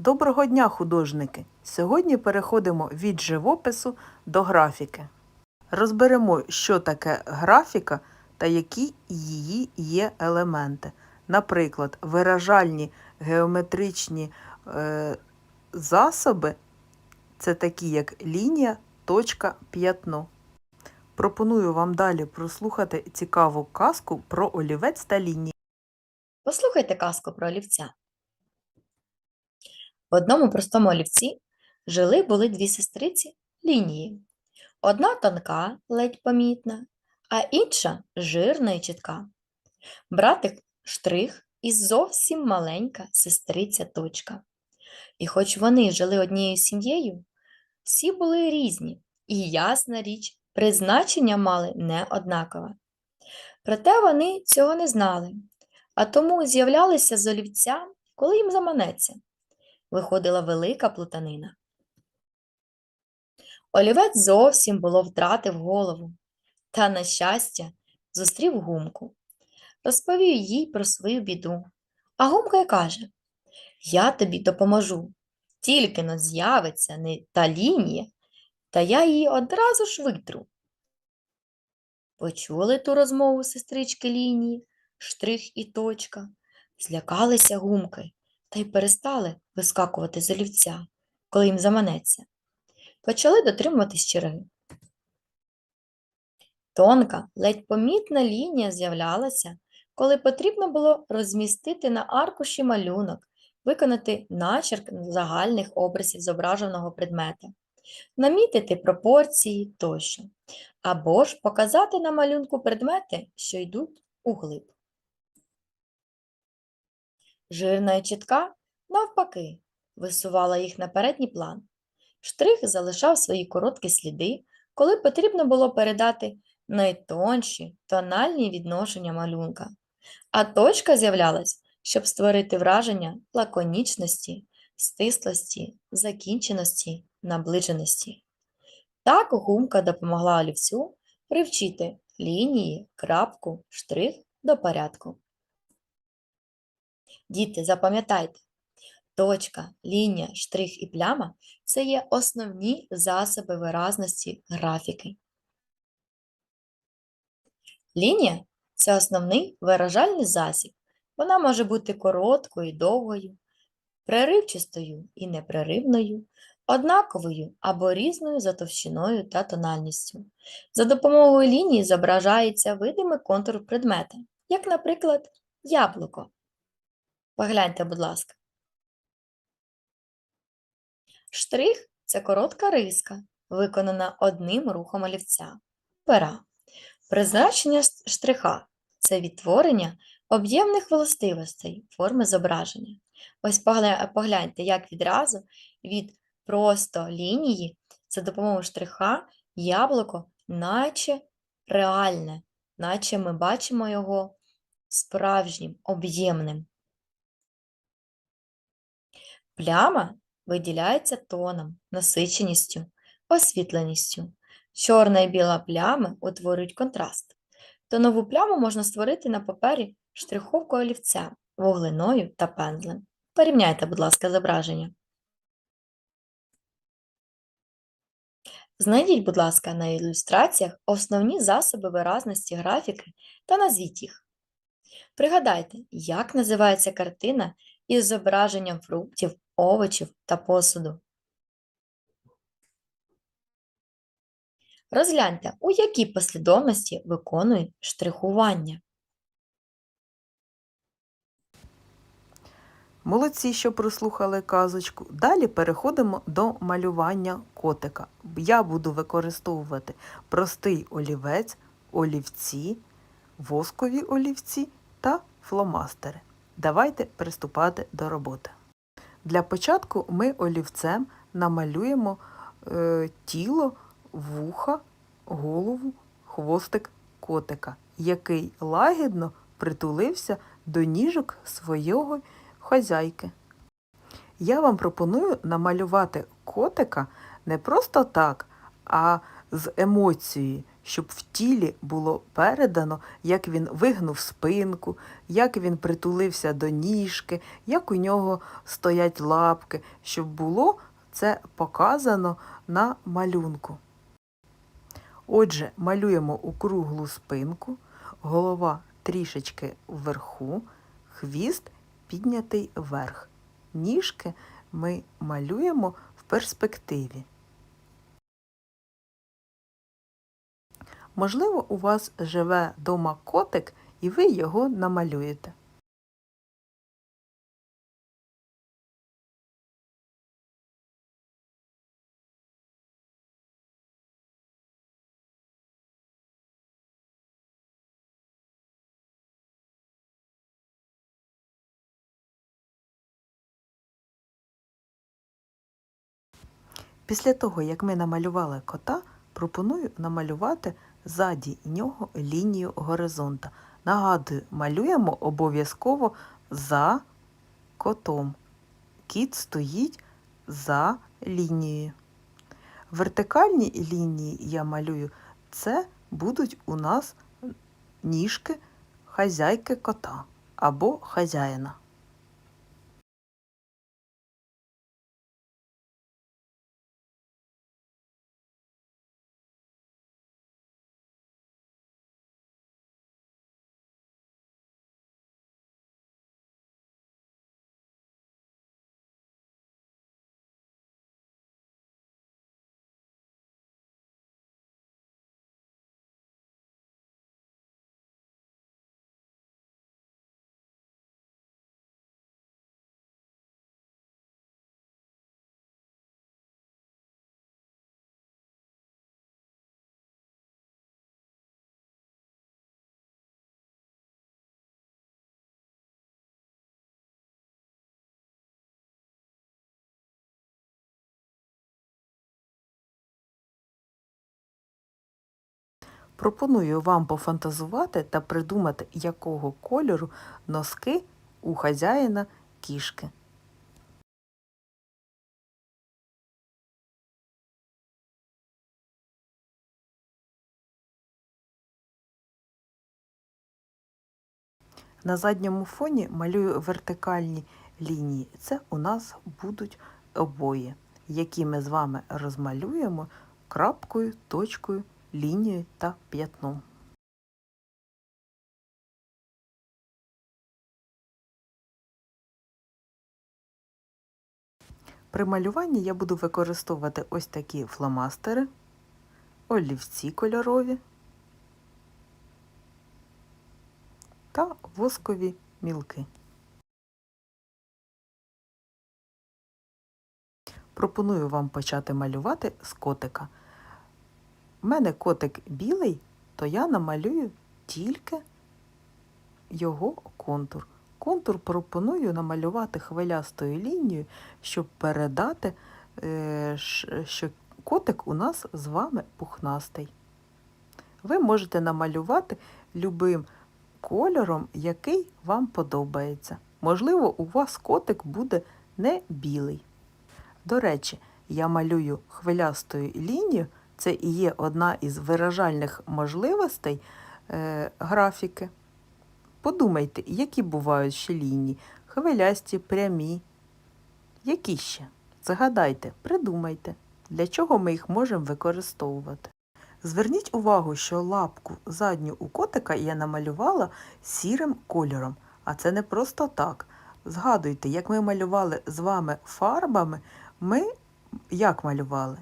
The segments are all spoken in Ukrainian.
Доброго дня, художники! Сьогодні переходимо від живопису до графіки. Розберемо, що таке графіка та які її є елементи. Наприклад, виражальні геометричні е, засоби це такі, як лінія, точка, п'ятно. Пропоную вам далі прослухати цікаву казку про олівець та лінії. Послухайте казку про олівця. В одному простому олівці жили були дві сестриці лінії. Одна тонка, ледь помітна, а інша жирна і чітка. Братик штрих і зовсім маленька сестриця точка. І хоч вони жили однією сім'єю, всі були різні, і ясна річ, призначення мали не однакове. Проте вони цього не знали, а тому з'являлися з олівця, коли їм заманеться. Виходила велика плутанина. Олівець зовсім було втратив голову, та, на щастя, зустрів гумку. Розповів їй про свою біду. А гумка й каже: Я тобі допоможу. Тільки но з'явиться не та лінія, та я її одразу ж витру. Почули ту розмову сестрички лінії, штрих і точка, злякалися гумки та й перестали вискакувати з олівця, коли їм заманеться. Почали дотримуватись черги. Тонка, ледь помітна лінія з'являлася, коли потрібно було розмістити на аркуші малюнок, виконати начерк загальних образів зображеного предмета, намітити пропорції тощо, або ж показати на малюнку предмети, що йдуть углиб. Жирна і чітка, навпаки, висувала їх на передній план. Штрих залишав свої короткі сліди, коли потрібно було передати найтонші тональні відношення малюнка, а точка з'являлась, щоб створити враження лаконічності, стислості, закінченості, наближеності. Так гумка допомогла олівцю привчити лінії, крапку, штрих до порядку. Діти, запам'ятайте, точка, лінія, штрих і пляма – це є основні засоби виразності графіки. Лінія – це основний виражальний засіб. Вона може бути короткою і довгою, преривчастою і непреривною, однаковою або різною за товщиною та тональністю. За допомогою лінії зображається видимий контур предмета, як, наприклад, яблуко. Погляньте, будь ласка. Штрих – це коротка риска, виконана одним рухом олівця. Пера. Призначення штриха – це відтворення об'ємних властивостей форми зображення. Ось погляньте, як відразу від просто лінії за допомогою штриха яблуко наче реальне, наче ми бачимо його справжнім, об'ємним. Пляма виділяється тоном, насиченістю, освітленістю. Чорна і біла плями утворюють контраст. Тонову пляму можна створити на папері штриховкою олівця, вуглиною та пензлем. Порівняйте, будь ласка, зображення. Знайдіть, будь ласка, на ілюстраціях основні засоби виразності графіки та назвіть їх. Пригадайте, як називається картина із зображенням фруктів, овочів та посуду. Розгляньте, у якій послідовності виконують штрихування. Молодці, що прослухали казочку. Далі переходимо до малювання котика. Я буду використовувати простий олівець, олівці, воскові олівці та фломастери. Давайте приступати до роботи. Для початку ми олівцем намалюємо е, тіло, вуха, голову, хвостик котика, який лагідно притулився до ніжок свого хазяйки. Я вам пропоную намалювати котика не просто так, а з емоцією, щоб в тілі було передано, як він вигнув спинку, як він притулився до ніжки, як у нього стоять лапки, щоб було це показано на малюнку. Отже, малюємо округлу спинку, голова трішечки вверху, хвіст піднятий вверх. Ніжки ми малюємо в перспективі. Можливо, у вас живе дома котик, і ви його намалюєте. Після того, як ми намалювали кота, пропоную намалювати ззаді нього лінію горизонта. Нагадую, малюємо обов'язково за котом. Кіт стоїть за лінією. Вертикальні лінії я малюю, це будуть у нас ніжки хазяйки кота або хазяїна. Пропоную вам пофантазувати та придумати, якого кольору носки у хазяїна кішки. На задньому фоні малюю вертикальні лінії. Це у нас будуть обої, які ми з вами розмалюємо крапкою, точкою, лінією та п'ятном. При малюванні я буду використовувати ось такі фломастери, олівці кольорові та воскові мілки. Пропоную вам почати малювати з котика. У мене котик білий, то я намалюю тільки його контур. Контур пропоную намалювати хвилястою лінією, щоб передати, е, що котик у нас з вами пухнастий. Ви можете намалювати любим кольором, який вам подобається. Можливо, у вас котик буде не білий. До речі, я малюю хвилястою лінією, це і є одна із виражальних можливостей е, графіки. Подумайте, які бувають ще лінії, хвилясті, прямі. Які ще? Згадайте, придумайте, для чого ми їх можемо використовувати. Зверніть увагу, що лапку задню у котика я намалювала сірим кольором, а це не просто так. Згадуйте, як ми малювали з вами фарбами, ми як малювали?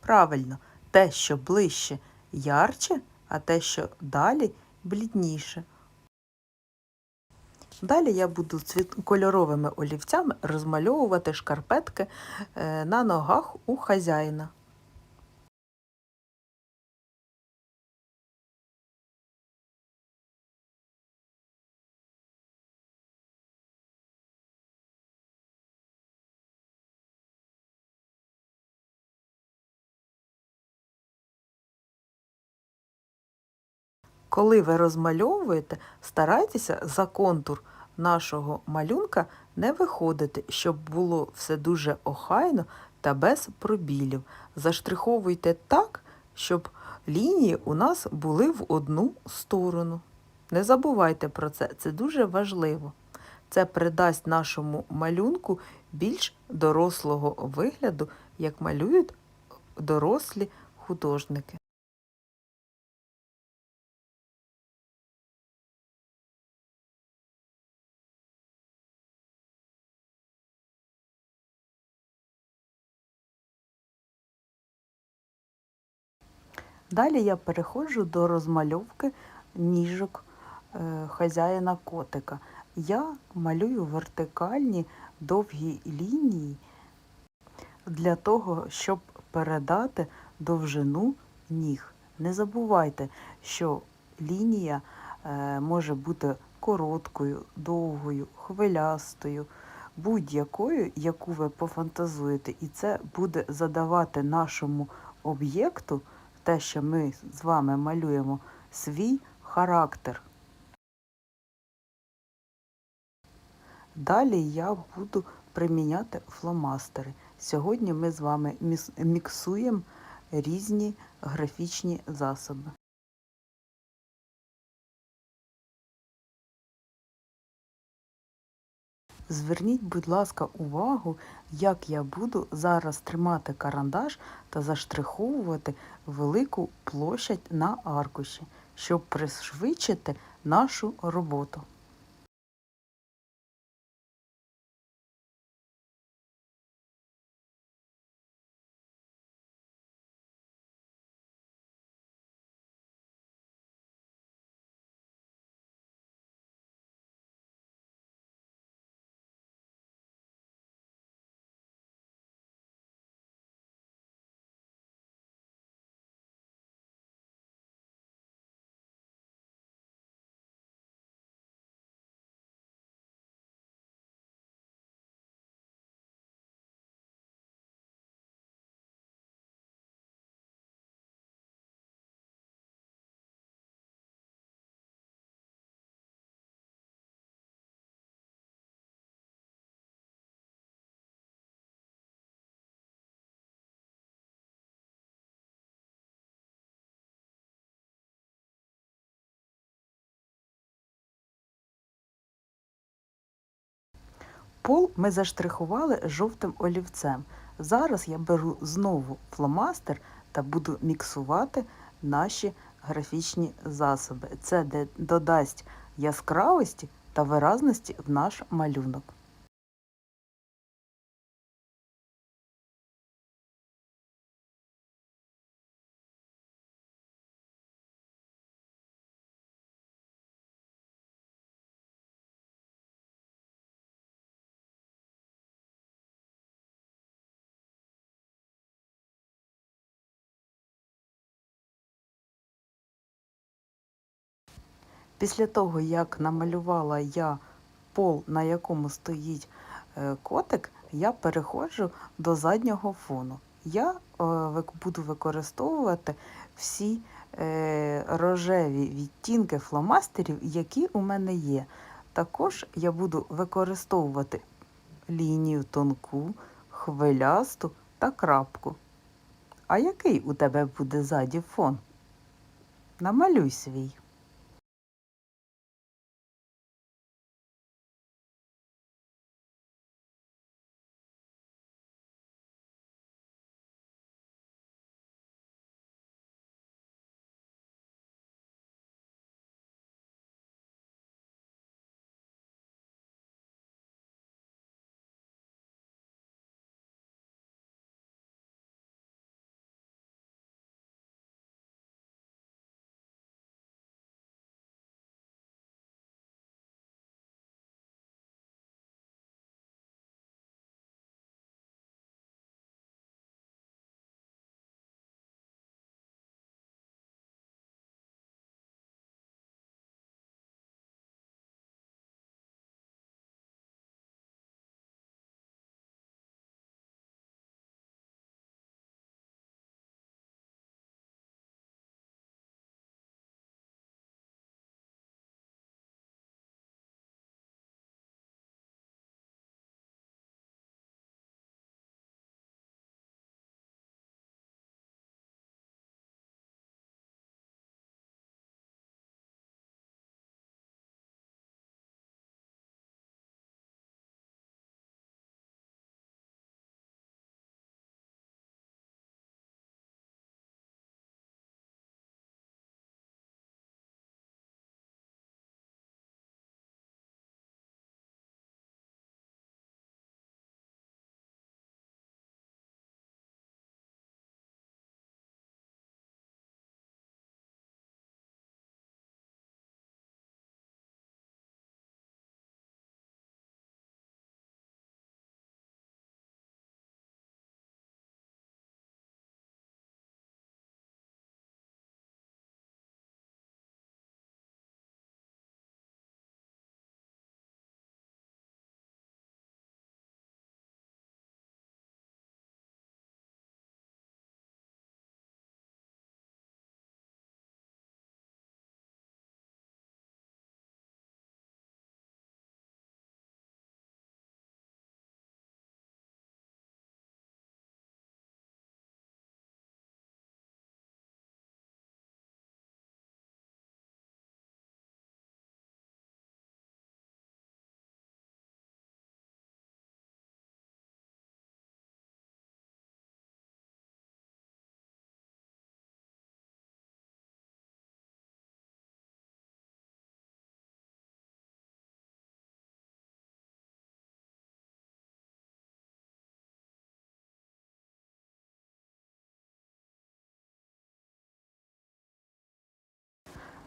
Правильно, те, що ближче ярче, а те, що далі блідніше. Далі я буду кольоровими олівцями розмальовувати шкарпетки е, на ногах у хазяїна. Коли ви розмальовуєте, старайтеся за контур нашого малюнка не виходити, щоб було все дуже охайно та без пробілів. Заштриховуйте так, щоб лінії у нас були в одну сторону. Не забувайте про це, це дуже важливо. Це придасть нашому малюнку більш дорослого вигляду, як малюють дорослі художники. Далі я переходжу до розмальовки ніжок е, хазяїна котика. Я малюю вертикальні довгі лінії для того, щоб передати довжину ніг. Не забувайте, що лінія е, може бути короткою, довгою, хвилястою, будь-якою, яку ви пофантазуєте, і це буде задавати нашому об'єкту, те, що ми з вами малюємо, свій характер. Далі я буду приміняти фломастери. Сьогодні ми з вами міксуємо різні графічні засоби. Зверніть, будь ласка, увагу, як я буду зараз тримати карандаш та заштриховувати велику площадь на аркуші, щоб пришвидшити нашу роботу. Пол ми заштрихували жовтим олівцем. Зараз я беру знову фломастер та буду міксувати наші графічні засоби. Це додасть яскравості та виразності в наш малюнок. Після того, як намалювала я пол, на якому стоїть е, котик, я переходжу до заднього фону. Я е, буду використовувати всі е, рожеві відтінки фломастерів, які у мене є. Також я буду використовувати лінію тонку, хвилясту та крапку. А який у тебе буде ззаді фон? Намалюй свій.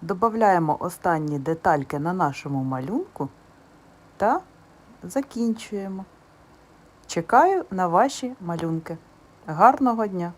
Додаємо останні детальки на нашому малюнку та закінчуємо. Чекаю на ваші малюнки. Гарного дня!